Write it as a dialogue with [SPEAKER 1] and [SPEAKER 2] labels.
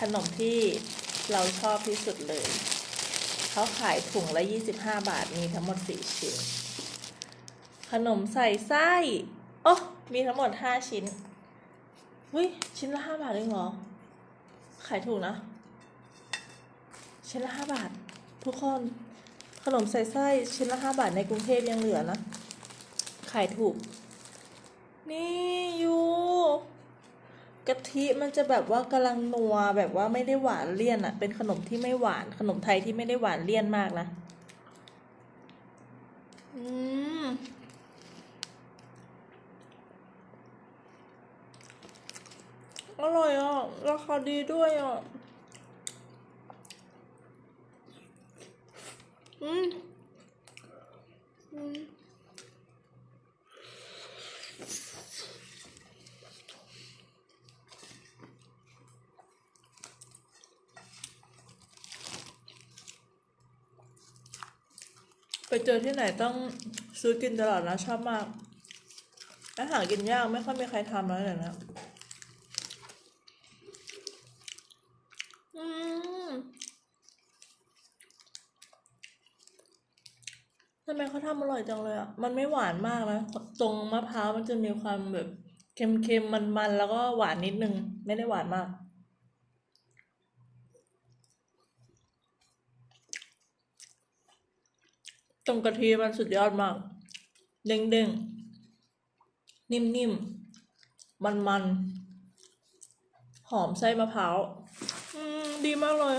[SPEAKER 1] ขนมที่เราชอบที่สุดเลย เขาขายถุงละ 25 บาท มีทั้งหมด 4 ชิ้น ขนมใส่ไส้ โอ้ มีทั้งหมด 5 ชิ้นวิชิ้นละ 5 บาทเองเหรอ ขายถูกนะ ชิ้นละ 5 บาท ทุกคน ขนมใส่ไส้ ชิ้นละ 5 บาทในกรุงเทพยังเหลือนะ ขายถูก นี่อยู่ กะทิมันจะแบบว่ากำลังนัวแบบว่าไม่ได้หวานเลี่ยนอะเป็นขนมที่ไม่หวานขนมไทยที่ไม่ได้หวานเลี่ยนมากนะ อืมอร่อยอะ ราคาดีด้วยอะ อืม อืม ไปเจอที่ไหนต้องซื้อกินตลอดนะชอบมาก อาหารกินยากไม่ค่อยมีใครทำแล้วเดี๋ยนะอืมทำไมเขาทำอร่อยจังเลยอะ มันไม่หวานมากนะ ตรงมะพร้าวมันจะมีความแบบเค็มๆ มันๆ แล้วก็หวานนิดนึง ไม่ได้หวานมาก ตรงกะทิมันสุดยอดมาก เด้งเด้งนิ่มๆมันๆหอมไส้มะพร้าวอืมดีมากเลย